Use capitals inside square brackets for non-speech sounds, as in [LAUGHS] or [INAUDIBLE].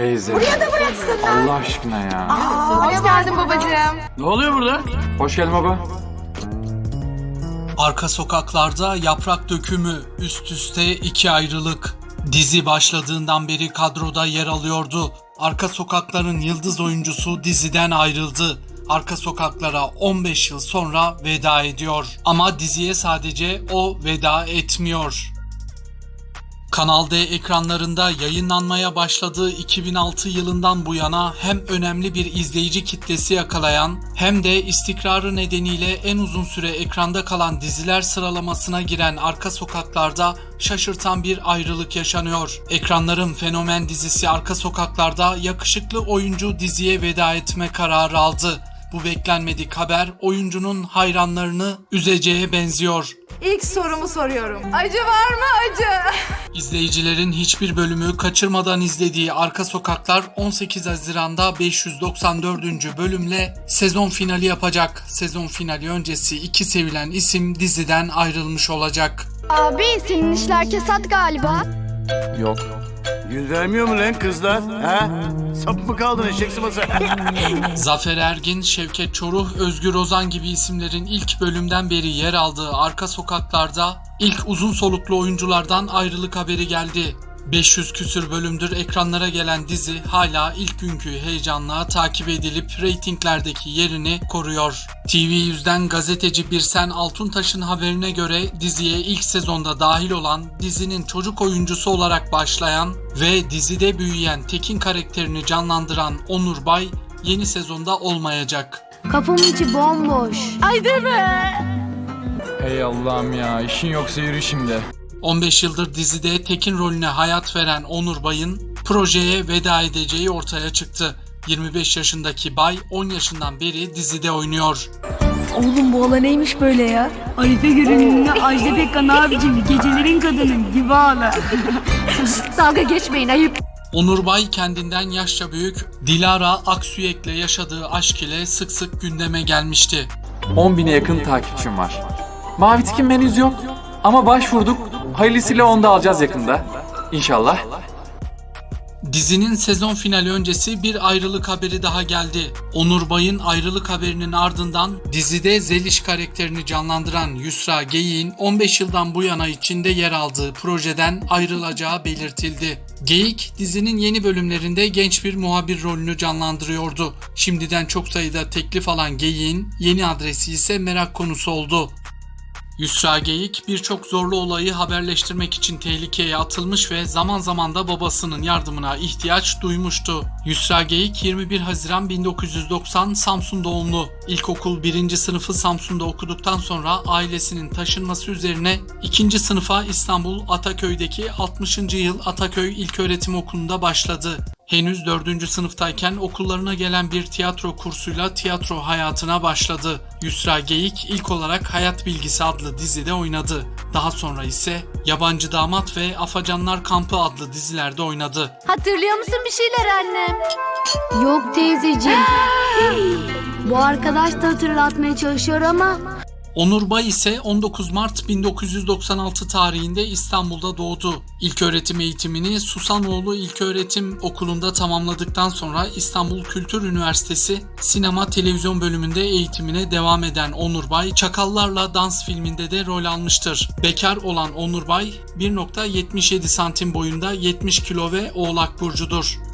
Teyze. Buraya da bıraksınlar. Allah aşkına ya. Hoş geldin babacığım. Ne oluyor burada? Hoş geldin baba. Arka sokaklarda yaprak dökümü, üst üste iki ayrılık. Dizi başladığından beri kadroda yer alıyordu. Arka sokakların yıldız oyuncusu diziden ayrıldı. Arka sokaklara 15 yıl sonra veda ediyor. Ama diziye sadece o veda etmiyor. Kanal D ekranlarında yayınlanmaya başladığı 2006 yılından bu yana hem önemli bir izleyici kitlesi yakalayan hem de istikrarı nedeniyle en uzun süre ekranda kalan diziler sıralamasına giren Arka Sokaklar'da şaşırtan bir ayrılık yaşanıyor. Ekranların fenomen dizisi Arka Sokaklar'da yakışıklı oyuncu diziye veda etme kararı aldı. Bu beklenmedik haber oyuncunun hayranlarını üzeceğe benziyor. İlk sorumu soruyorum. Acı var mı acı? İzleyicilerin hiçbir bölümü kaçırmadan izlediği Arka Sokaklar 18 Haziran'da 594. bölümle sezon finali yapacak. Sezon finali öncesi iki sevilen isim diziden ayrılmış olacak. Abi senin işler kesat galiba. Yok. Yüz vermiyor mu lan kızlar? Ha? Sap mı kaldın eşek sıması? [LAUGHS] Zafer Ergin, Şevket Çoruh, Özgür Ozan gibi isimlerin ilk bölümden beri yer aldığı Arka Sokaklar'da ilk uzun soluklu oyunculardan ayrılık haberi geldi. 500 küsür bölümdür ekranlara gelen dizi hala ilk günkü heyecanla takip edilip reytinglerdeki yerini koruyor. TV100'den gazeteci Birsen Altuntaş'ın haberine göre diziye ilk sezonda dahil olan dizinin çocuk oyuncusu olarak başlayan ve dizide büyüyen Tekin karakterini canlandıran Onur Bay yeni sezonda olmayacak. Kafamın içi bomboş. Ay deme. Hey Allah'ım ya. işin yoksa yürü şimdi. 15 yıldır dizide Tekin rolüne hayat veren Onur Bay'ın projeye veda edeceği ortaya çıktı. 25 yaşındaki Bay 10 yaşından beri dizide oynuyor. Oğlum bu ola neymiş böyle ya? Arife görünümlü Ajda Pekkan abicim gecelerin kadının gibi ağla. [LAUGHS] Dalga geçmeyin ayıp. Onur Bay kendinden yaşça büyük Dilara Aksüyek'le yaşadığı aşk ile sık sık gündeme gelmişti. 10 bine yakın takipçim var. Mavi tikim henüz yok. Ama başvurduk. Hayırlısıyla onu da alacağız yakında. İnşallah. Dizinin sezon finali öncesi bir ayrılık haberi daha geldi. Onur Bay'ın ayrılık haberinin ardından dizide Zeliş karakterini canlandıran Yusra Geyik'in 15 yıldan bu yana içinde yer aldığı projeden ayrılacağı belirtildi. Geyik dizinin yeni bölümlerinde genç bir muhabir rolünü canlandırıyordu. Şimdiden çok sayıda teklif alan Geyik'in yeni adresi ise merak konusu oldu. Yusra Geyik birçok zorlu olayı haberleştirmek için tehlikeye atılmış ve zaman zaman da babasının yardımına ihtiyaç duymuştu. Yusra Geyik 21 Haziran 1990 Samsun doğumlu. İlkokul 1. sınıfı Samsun'da okuduktan sonra ailesinin taşınması üzerine 2. sınıfa İstanbul Ataköy'deki 60. yıl Ataköy İlköğretim Okulu'nda başladı. Henüz 4. sınıftayken okullarına gelen bir tiyatro kursuyla tiyatro hayatına başladı. Yusra Geyik ilk olarak Hayat Bilgisi adlı dizide oynadı. Daha sonra ise Yabancı Damat ve Afacanlar Kampı adlı dizilerde oynadı. Hatırlıyor musun bir şeyler annem? Yok teyzeciğim. Bu arkadaş da hatırlatmaya çalışıyor ama Onur Bay ise 19 Mart 1996 tarihinde İstanbul'da doğdu. İlköğretim eğitimini Susanoğlu İlköğretim Okulu'nda tamamladıktan sonra İstanbul Kültür Üniversitesi Sinema Televizyon bölümünde eğitimine devam eden Onur Bay, Çakallarla Dans filminde de rol almıştır. Bekar olan Onur Bay 1.77 santim boyunda 70 kilo ve oğlak burcudur.